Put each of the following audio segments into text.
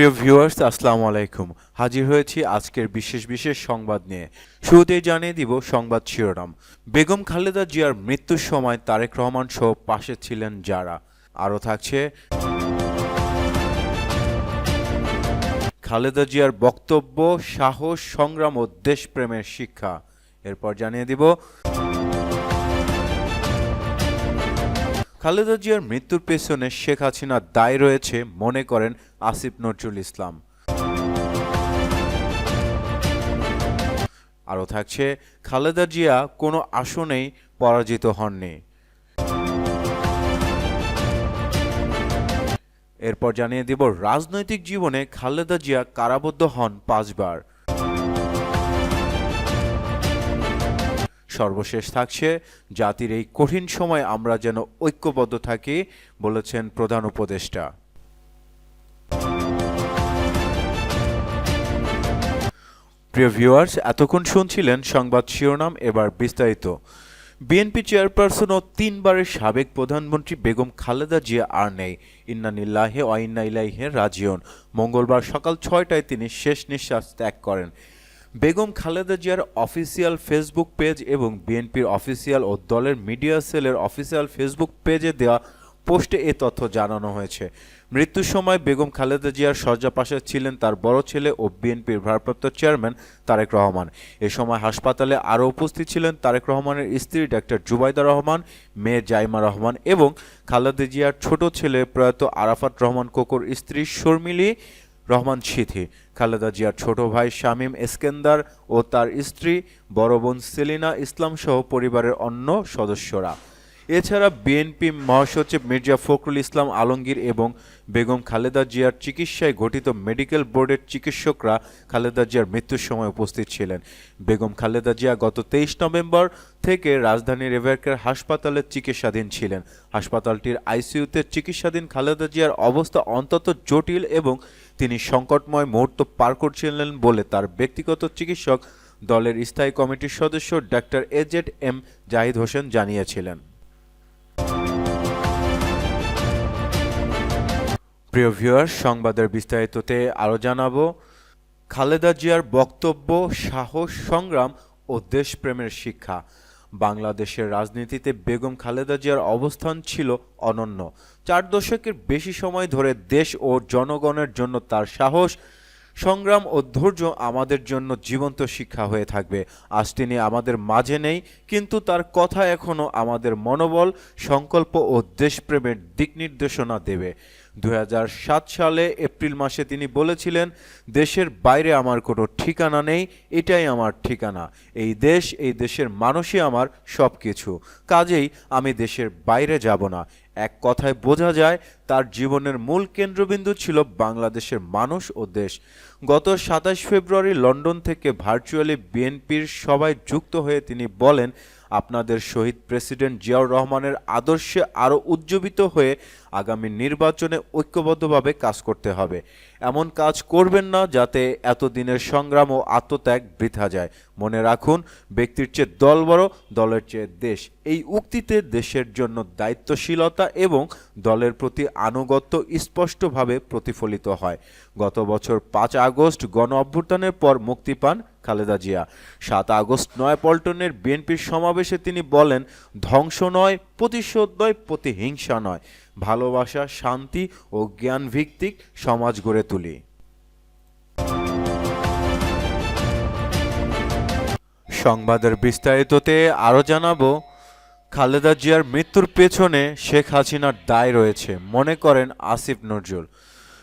প্রিয় ভিউয়ার্স আসসালামু আলাইকুম। হাজির হয়েছি আজকের বিশেষ বিশেষ সংবাদ নিয়ে। শুরুতেই জানিয়ে দিব সংবাদ শিরোনাম। বেগম খালেদা জিয়ার মৃত্যুর সময় তারেক রহমান সহ পাশে ছিলেন যারা। আরও থাকছে, খালেদা জিয়ার বক্তব্য, সাহস, সংগ্রাম ও দেশপ্রেমের শিক্ষা। এরপর জানিয়ে দিব খালেদা জিয়ার মৃত্যুর পেছনে শেখ হাসিনার দায় রয়েছে, মনে করেন আসিফ নজরুল ইসলাম। আরও থাকছে, খালেদা জিয়া কোনো আসনেই পরাজিত হননি। এরপর জানিয়ে দিব, রাজনৈতিক জীবনে খালেদা জিয়া কারাবদ্ধ হন পাঁচবার। সর্বশেষ থাকছে। জাতির এই কঠিন সময় আমরা যেন ঐক্যবদ্ধ থাকি, বলেছেন প্রধান উপদেষ্টা। প্রিয় ভিউয়ার্স, এতক্ষণ শুনছিলেন সংবাদ শিরোনাম, এবার বিস্তারিত। বিএনপি চেয়ারপারসন ও তিনবারের সাবেক প্রধানমন্ত্রী বেগম খালেদা জিয়া আর নেই। ইন্নানিল্লাহে অইন্না ইলাইহে রাজিউন। মঙ্গলবার সকাল ছয়টায় তিনি শেষ নিঃশ্বাস ত্যাগ করেন। বেগম খালেদা জিয়ার অফিসিয়াল ফেসবুক পেজ এবং বিএনপির অফিসিয়াল ও দলের মিডিয়া সেলের অফিসিয়াল ফেসবুক পেজে দেওয়া পোস্টে এ তথ্য জানানো হয়েছে। মৃত্যুর সময় বেগম খালেদা জিয়ার শয্যা পাশে ছিলেন তার বড় ছেলে ও বিএনপির ভারপ্রাপ্ত চেয়ারম্যান তারেক রহমান। এ সময় হাসপাতালে আরও উপস্থিত ছিলেন তারেক রহমানের স্ত্রী ডাক্তার জুবাইদা রহমান, মেয়ে জাইমা রহমান এবং খালেদা জিয়ার ছোট ছেলে প্রয়াত আরাফাত রহমান কোকর স্ত্রী শর্মিলী রহমান সিথি, খালেদা জিয়ার ছোট ভাই শামীম এসকেন্দার ও তার স্ত্রী বড় বোন সেলিনা ইসলামসহ পরিবারের অন্য সদস্যরা। এছাড়া বিএনপি মহাসচিব মির্জা ফখরুল ইসলাম আলমগীর এবং বেগম খালেদা জিয়ার চিকিৎসায় গঠিত মেডিকেল বোর্ডের চিকিৎসকরা খালেদা জিয়ার মৃত্যুর সময় উপস্থিত ছিলেন। বেগম খালেদা জিয়া গত তেইশ নভেম্বর থেকে রাজধানীর এভারকের হাসপাতালে চিকিৎসাধীন ছিলেন। হাসপাতালটির আইসিইউতে চিকিৎসাধীন খালেদা জিয়ার অবস্থা অন্তত জটিল এবং তিনি সংকটময় মুহূর্ত পার করছিলেন বলে তার ব্যক্তিগত চিকিৎসক দলের স্থায়ী কমিটির সদস্য doctor AZ M Zahid Hossain জানিয়েছিলেন। প্রিয় ভিউয়ার সংবাদের বিস্তারিততে আরও জানাব। খালেদা জিয়ার বক্তব্য, সাহস, সংগ্রাম ও দেশপ্রেমের শিক্ষা। বাংলাদেশের রাজনীতিতে বেগম খালেদা জিয়ার অবস্থান ছিল অনন্য। চার দশকের বেশি সময় ধরে দেশ ও জনগণের জন্য তার সাহস, সংগ্রাম ও ধৈর্য আমাদের জন্য জীবন্ত শিক্ষা হয়ে থাকবে। আজ তিনি আমাদের মাঝে নেই, কিন্তু তার কথা এখনও আমাদের মনোবল, সংকল্প ও দেশপ্রেমের দিক নির্দেশনা দেবে। দু হাজার সাত সালে এপ্রিল মাসে তিনি বলেছিলেন, দেশের বাইরে আমার কোনো ঠিকানা নেই, এটাই আমার ঠিকানা। এই দেশ, এই দেশের মানুষই আমার সব কিছু কাজেই আমি দেশের বাইরে যাব না। এক কথায় বোঝা যায়, তার জীবনের মূল কেন্দ্রবিন্দু ছিল বাংলাদেশের মানুষ ও দেশ। গত সাতাশ ফেব্রুয়ারি লন্ডন থেকে ভার্চুয়ালি বিএনপির সবাই যুক্ত হয়ে তিনি বলেন, আপনাদের শহীদ প্রেসিডেন্ট জিয়াউর রহমানের আদর্শে আরও উজ্জীবিত হয়ে আগামী নির্বাচনে ঐক্যবদ্ধভাবে কাজ করতে হবে। এমন কাজ করবেন না যাতে এতদিনের সংগ্রাম ও আত্মত্যাগ বৃথা যায়। মনে রাখুন, ব্যক্তির চেয়ে দল বড়, দলের চেয়ে দেশ। এই উক্তিতে দেশের জন্য দায়িত্বশীলতা এবং দলের প্রতি আনুগত্য স্পষ্টভাবে প্রতিফলিত হয়। গত বছর পাঁচ আগস্ট গণ অভ্যুত্থানের পর মুক্তি পান খালেদা জিয়া। সাত আগস্ট নয় পল্টনের বিএনপির সমাবেশে তিনি বলেন, ধ্বংস নয়, প্রতিশোধ নয়, প্রতিহিংসা নয়। ভালোবাসা, শান্তি ও জ্ঞান ভিত্তিক সমাজ গড়ে তুলি। সংবাদের বিস্তারিততে আরও জানাব, খালেদা জিয়ার মৃত্যুর পেছনে শেখ হাসিনার দায় রয়েছে, মনে করেন আসিফ নজরুল।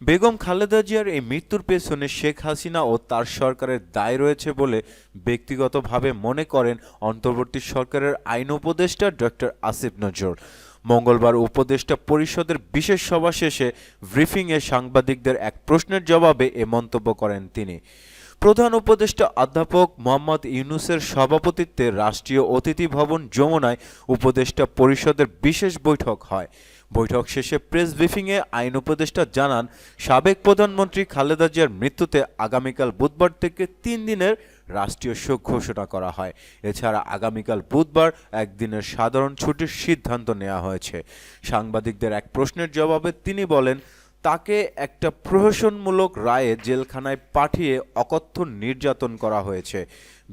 বেগম খালেদা জিয়ার এই মৃত্যুর পেছনে শেখ হাসিনা ও তার সরকারের দায় রয়েছে বলে ব্যক্তিগতভাবে মনে করেন অন্তর্বর্তী সরকারের আইন উপদেষ্টা ডক্টর আসিফ নজরুল। মঙ্গলবার উপদেষ্টা পরিষদের বিশেষ সভা শেষে ব্রিফিংয়ে সাংবাদিকদের এক প্রশ্নের জবাবে এ মন্তব্য করেন তিনি। প্রধান উপদেষ্টা অধ্যাপক মোহাম্মদ ইউনুসের সভাপতিত্বে রাষ্ট্রীয় অতিথি ভবন যমুনায় উপদেষ্টা পরিষদের বিশেষ বৈঠক হয়। বৈঠক শেষে প্রেস ব্রিফিংয়ে আইন উপদেষ্টা জানান, সাবেক প্রধানমন্ত্রী খালেদা জিয়ার মৃত্যুতে আগামীকাল বুধবার থেকে তিন দিনের রাষ্ট্রীয় শোক ঘোষণা করা হয়। এছাড়া আগামীকাল বুধবার একদিনের সাধারণ ছুটির সিদ্ধান্ত নেওয়া হয়েছে। সাংবাদিকদের এক প্রশ্নের জবাবে তিনি বলেন তাকে একটা প্রহসনমূলক রায়ে জেলখানায় পাঠিয়ে অকথ্য নির্যাতন করা হয়েছে।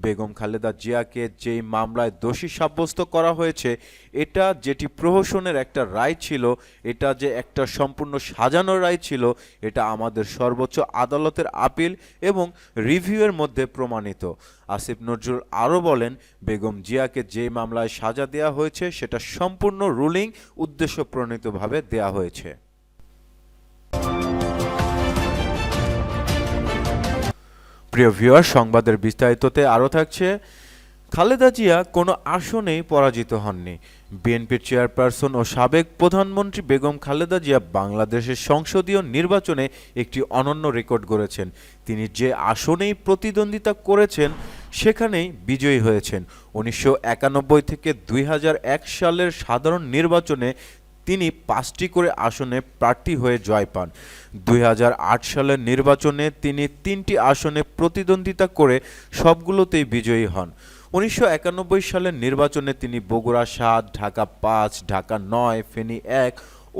বেগম খালেদা জিয়াকে যেই মামলায় দোষী সাব্যস্ত করা হয়েছে, এটা যেটি প্রহসনের একটা রায় ছিল, এটা যে একটা সম্পূর্ণ সাজানো রায় ছিল, এটা আমাদের সর্বোচ্চ আদালতের আপিল এবং রিভিউয়ের মধ্যে প্রমাণিত। আসিফ নজরুল আরও বলেন, বেগম জিয়াকে যে মামলায় সাজা দেওয়া হয়েছে, সেটা সম্পূর্ণ রুলিং উদ্দেশ্য প্রণীতভাবে দেওয়া হয়েছে। প্রিয় ভিউয়ার সংবাদের বিস্তারিততে আরও থাকছে, খালেদা জিয়া কোনো আসনেই পরাজিত হননি। বিএনপির চেয়ারপারসন ও সাবেক প্রধানমন্ত্রী বেগম খালেদা জিয়া বাংলাদেশের সংসদীয় নির্বাচনে একটি অনন্য রেকর্ড গড়েছেন। তিনি যে আসনেই প্রতিদ্বন্দ্বিতা করেছেন, সেখানেই বিজয়ী হয়েছেন। উনিশশো একানব্বই থেকে দুই হাজার এক সালের সাধারণ নির্বাচনে তিনি পাঁচটি করে আসনে প্রার্থী হয়ে জয় পান। দুই হাজার আট সালের নির্বাচনে তিনি তিনটি আসনে প্রতিদ্বন্দ্বিতা করে সবগুলোতেই বিজয়ী হন। উনিশশো একানব্বই সালের নির্বাচনে তিনি বগুড়া সাত, ঢাকা পাঁচ, ঢাকা নয়, ফেনী এক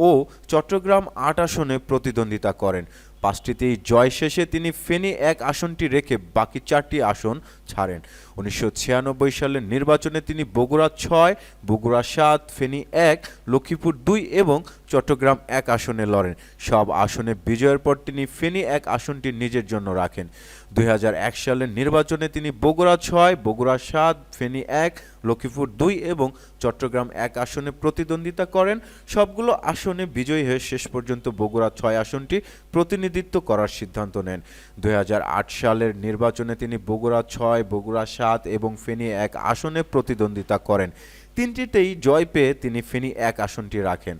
ও চট্টগ্রাম আট আসনে প্রতিদ্বন্দ্বিতা করেন। পাঁচটিতেই জয় শেষে তিনি ফেনী এক আসনটি রেখে বাকি চারটি আসন ছাড়েন। উনিশশো ছিয়ানব্বই সালের নির্বাচনে তিনি বগুড়া ছয়, বগুড়া সাত, ফেনী এক, লক্ষ্মীপুর দুই এবং চট্টগ্রাম এক আসনে লড়েন। সব আসনে বিজয়ের পর তিনি ফেনী এক আসনটি নিজের জন্য রাখেন। দুই হাজার এক সালের নির্বাচনে তিনি বগুড়া ছয়, বগুড়া সাত, ফেনী এক, লক্ষ্মীপুর দুই এবং চট্টগ্রাম এক আসনে প্রতিদ্বন্দ্বিতা করেন। সবগুলো আসনে বিজয়ী হয়ে শেষ পর্যন্ত বগুড়া ছয় আসনটি প্রতিনিধিত্ব করার সিদ্ধান্ত নেন। দুই হাজার আট সালের নির্বাচনে তিনি বগুড়া ছয়, বগুড়া সাত এবং ফেনী এক আসনে প্রতিদ্বন্দ্বিতা করেন। তিনটিতেই জয় পেয়ে তিনি ফেনী এক আসনটি রাখেন।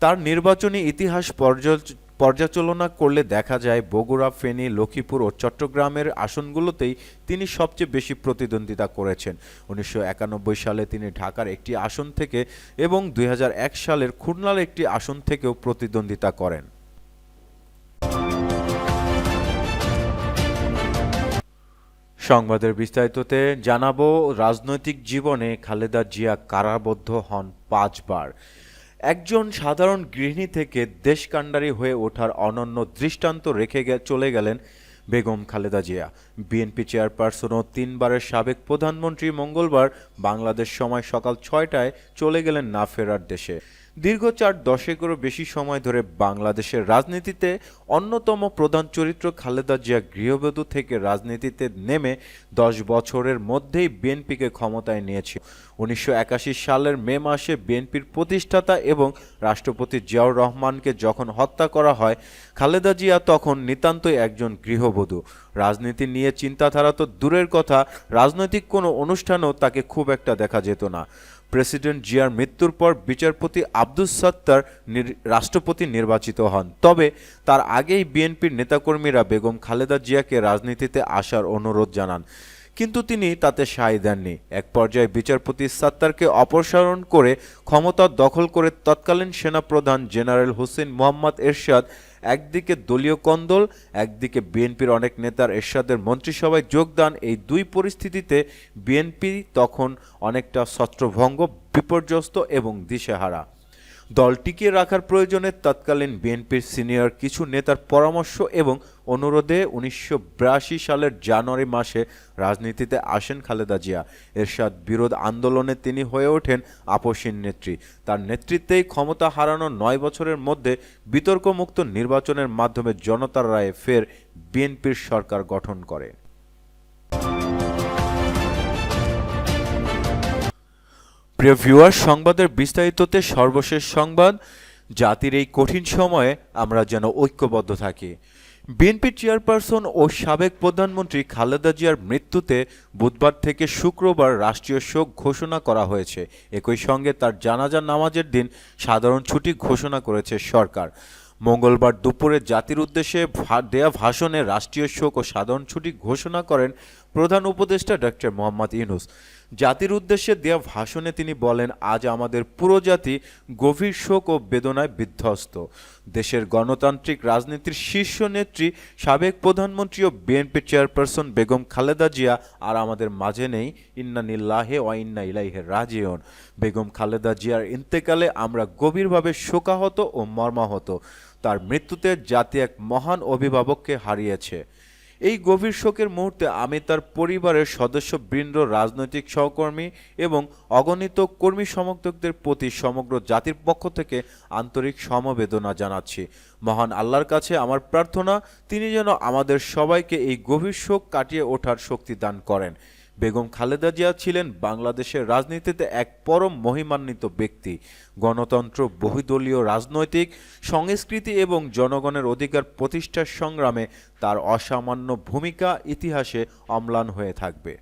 তার নির্বাচনী ইতিহাস পর্যালোচনা করলে দেখা যায় বগুড়া, ফেনী, লক্ষ্মীপুর ও চট্টগ্রামের আসনগুলোতেই তিনি সবচেয়ে বেশি প্রতিদ্বন্দ্বিতা করেছেন। উনিশশো একানব্বই সালে তিনি ঢাকার একটি আসন থেকে এবং দুই হাজার এক সালের খুলনার একটি আসন থেকেও প্রতিদ্বন্দ্বিতা করেন। সংবাদের বিস্তারিততে জানাব, রাজনৈতিক জীবনে খালেদা জিয়া কারাবদ্ধ হন পাঁচবার। একজন সাধারণ গৃহিণী থেকে দেশকাণ্ডারী হয়ে ওঠার অনন্য দৃষ্টান্ত রেখে চলে গেলেন বেগম খালেদা জিয়া। বিএনপি চেয়ারপারসন ও তিনবারের সাবেক প্রধানমন্ত্রী মঙ্গলবার বাংলাদেশ সময় সকাল ছয়টায় চলে গেলেন না ফেরার দেশে। দীর্ঘ চার দশেকেরও বেশি সময় ধরে বাংলাদেশের রাজনীতিতে অন্যতম প্রধান চরিত্র খালেদা জিয়া গৃহবধূ থেকে রাজনীতিতে নেমে দশ বছরের মধ্যেই বিএনপিকে ক্ষমতায় নিয়েছে। উনিশশো একাশি সালের মে মাসে বিএনপির প্রতিষ্ঠাতা এবং রাষ্ট্রপতি জিয়াউর রহমানকে যখন হত্যা করা হয়, খালেদা জিয়া তখন নিতান্তই একজন গৃহবধূ। রাজনীতি নিয়ে চিন্তাধারা তো দূরের কথা, রাজনৈতিক কোনো অনুষ্ঠানও তাকে খুব একটা দেখা যেত না। প্রেসিডেন্ট জিয়ার মৃত্যুর পর বিচারপতি আব্দুস সত্তার রাষ্ট্রপতি নির্বাচিত হন। তবে তার আগেই বিএনপির নেতাকর্মীরা বেগম খালেদা জিয়াকে রাজনীতিতে আসার অনুরোধ জানান। কিন্তু তিনি তাতে সায় দেননি। এক পর্যায়ে বিচারপতি সাত্তারকে অপসারণ করে ক্ষমতা দখল করে তৎকালীন সেনাপ্রধান জেনারেল হোসেন মোহাম্মদ এরশাদ, একদিকে দলীয় কন্দল, একদিকে বিএনপির অনেক নেতার এরশাদের মন্ত্রিসভায় যোগদান এই দুই পরিস্থিতিতে বিএনপি তখন অনেকটা ছত্রভঙ্গ, বিপর্যস্ত এবং দিশেহারা। দল টিকিয়ে রাখার প্রয়োজনে তৎকালীন বিএনপির সিনিয়র কিছু নেতার পরামর্শ এবং অনুরোধে উনিশশো বিরাশি সালের জানুয়ারি মাসে রাজনীতিতে আসেন খালেদা জিয়া। এরশাদ বিরোধ আন্দোলনে তিনি হয়ে ওঠেন আপসীন নেত্রী। তার নেতৃত্বেই ক্ষমতা হারানো নয় বছরের মধ্যে বিতর্কমুক্ত নির্বাচনের মাধ্যমে জনতার রায়ে ফের বিএনপির সরকার গঠন করে। প্রিয় ভিউয়ার সংবাদের বিস্তারিততে সর্বশেষ সংবাদ। জাতির এই কঠিন সময়ে আমরা যেন ঐক্যবদ্ধ থাকি। বিএনপির চেয়ারপারসন ও সাবেক প্রধানমন্ত্রী খালেদা জিয়ার মৃত্যুতে বুধবার থেকে শুক্রবার রাষ্ট্রীয় শোক ঘোষণা করা হয়েছে। একই সঙ্গে তার জানাজা নামাজের দিন সাধারণ ছুটি ঘোষণা করেছে সরকার। মঙ্গলবার দুপুরে জাতির উদ্দেশ্যে দেয়া ভাষণে রাষ্ট্রীয় শোক ও সাধারণ ছুটি ঘোষণা করেন প্রধান উপদেষ্টা ডক্টর মোহাম্মদ ইউনুস। জাতির উদ্দেশ্যে দেয়া ভাষণে তিনি বলেন, আজ আমাদের পুরো জাতি গভীর শোক ও বেদনায় বিধ্বস্ত। দেশের গণতান্ত্রিক রাজনীতির শীর্ষ নেত্রী, সাবেক প্রধানমন্ত্রী ও বিএনপি চেয়ারপারসন বেগম খালেদা জিয়া আর আমাদের মাঝে নেই ইন্না নিল্লাহে ওয়া ইন্না ইলাইহে রাজিউন। বেগম খালেদা জিয়ার ইন্তেকালে আমরা গভীরভাবে শোকাহত ও মর্মাহত। তার মৃত্যুতে জাতি এক মহান অভিভাবককে হারিয়েছে। এই গভীর শোকের মুহূর্তে আমি তার পরিবারের সদস্য সদস্যবৃন্দ রাজনৈতিক সহকর্মী এবং অগণিত কর্মী সমর্থকদের প্রতি সমগ্র জাতির পক্ষ থেকে আন্তরিক সমবেদনা জানাচ্ছি। মহান আল্লাহর কাছে আমার প্রার্থনা, তিনি যেন আমাদের সবাইকে এই গভীর শোক কাটিয়ে ওঠার শক্তি দান করেন। বেগম খালেদা জিয়া ছিলেন বাংলাদেশের রাজনীতিতে এক পরম মহিমান্বিত ব্যক্তি। গণতন্ত্র, বহুদলীয় রাজনৈতিক, সংস্কৃতি এবং জনগণের অধিকার প্রতিষ্ঠার সংগ্রামে তার অসামান্য ভূমিকা ইতিহাসে অম্লান হয়ে থাকবে।